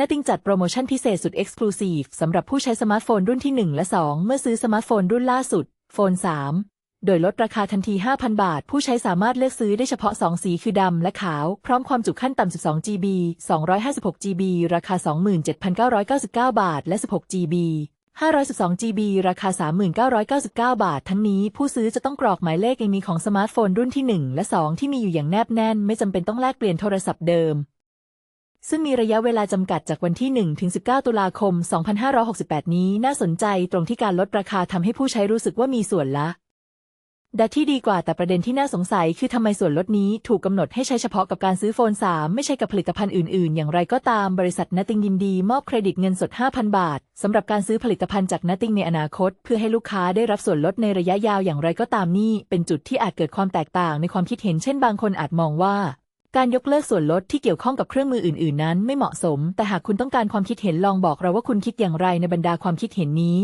Nothing จัดโปรโมชั่นพิเศษสุด Exclusive สำหรับผู้ใช้สมาร์ทโฟนรุ่นที่ 1 และ 2 เมื่อซื้อสมาร์ทโฟนรุ่นล่าสุด โฟน 3 โดยลดราคาทันที 5,000 บาท ผู้ใช้สามารถเลือกซื้อได้เฉพาะ 2 สีคือดำและขาว พร้อมความจุขั้นต่ำ 12 GB 256 GB ราคา 27,999 บาท และ 16 GB 512 GB ราคา 3999 บาท ทั้งนี้ผู้ซื้อจะต้องกรอกหมายเลข IMEI ของสมาร์ทโฟนรุ่นที่ 1 และ 2 ที่มีอยู่อย่างแนบแน่น ไม่จำเป็นต้องแลกเปลี่ยนโทรศัพท์เดิม ซึ่งมีระยะเวลาจำกัดจากวันที่ 1 ถึง 19 ตุลาคม 2568 นี้น่าสนใจตรงที่การลดราคาทำให้ผู้ใช้รู้สึกว่ามีส่วนละดัที่ดีกว่าแต่ประเด็นที่น่าสงสัยคือทำไมส่วนลดนี้ถูกกำหนดให้ใช้เฉพาะกับการซื้อโฟน 3 ไม่ใช่กับผลิตภัณฑ์อื่น ๆ อย่างไรก็ตามบริษัทนัตติงยินดีมอบเครดิตเงินสด 5,000 บาทสำหรับการซื้อผลิตภัณฑ์จากนัตติงในอนาคต เพื่อให้ลูกค้าได้รับส่วนลดในระยะยาวอย่างไรก็ตามนี่เป็นจุดที่อาจเกิดความแตกต่างในความคิดเห็นเช่นบางคนอาจมองว่า การยกเลิกส่วนลดที่เกี่ยวข้องกับเครื่องมืออื่น ๆ นั้นไม่เหมาะสม แต่หากคุณต้องการความคิดเห็นลองบอกเราว่าคุณคิดอย่างไรในบรรดาความคิดเห็นนี้